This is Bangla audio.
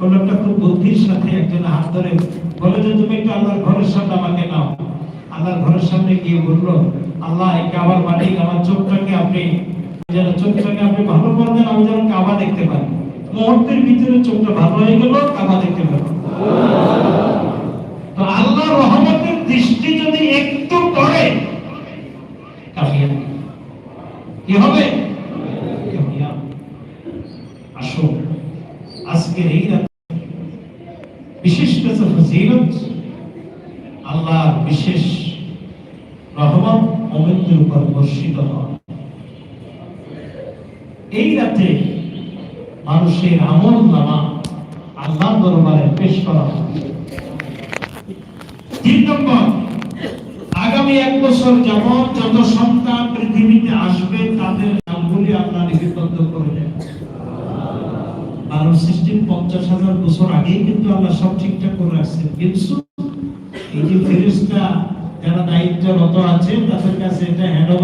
লোকটা খুব বুদ্ধির সাথে একজন হাত ধরে বলে যে, তুমি একটু ঘরের সামনে আমাকে নাও। আল্লাহর ঘরের সামনে গিয়ে বলল, আল্লাহ, এই চোখটাকে আপনি চোখটাকে আপনি ভালো করে আমি যেন আল্লাহ রহমতের দৃষ্টি যদি একটু পড়ে কি হবে? আসো আজকের এই বিশেষ কিছু ফজিলত আল্লাহর বিশেষ রহমত মোমেনদের উপর বর্ষিত হয়। এই রাতে মানুষের আমল নামা আল্লাহ দরবারে পেশ করা হয়। তিন নম্বর, আগামী এক বছর যাবৎ যত সন্তান পৃথিবীতে আসবে তাদের নামগুলি আল্লাহ লিপিবদ্ধ করে দেন মানব সৃষ্টির পঞ্চাশ হাজার বছর আগেই কিন্তু আল্লাহ সব ঠিকঠাক করে রাখছেন। কিন্তু এই যে ফেরিস্তা যারা দায়িত্বরত আছে তাদের কাছে এটা হ্যান্ড হয়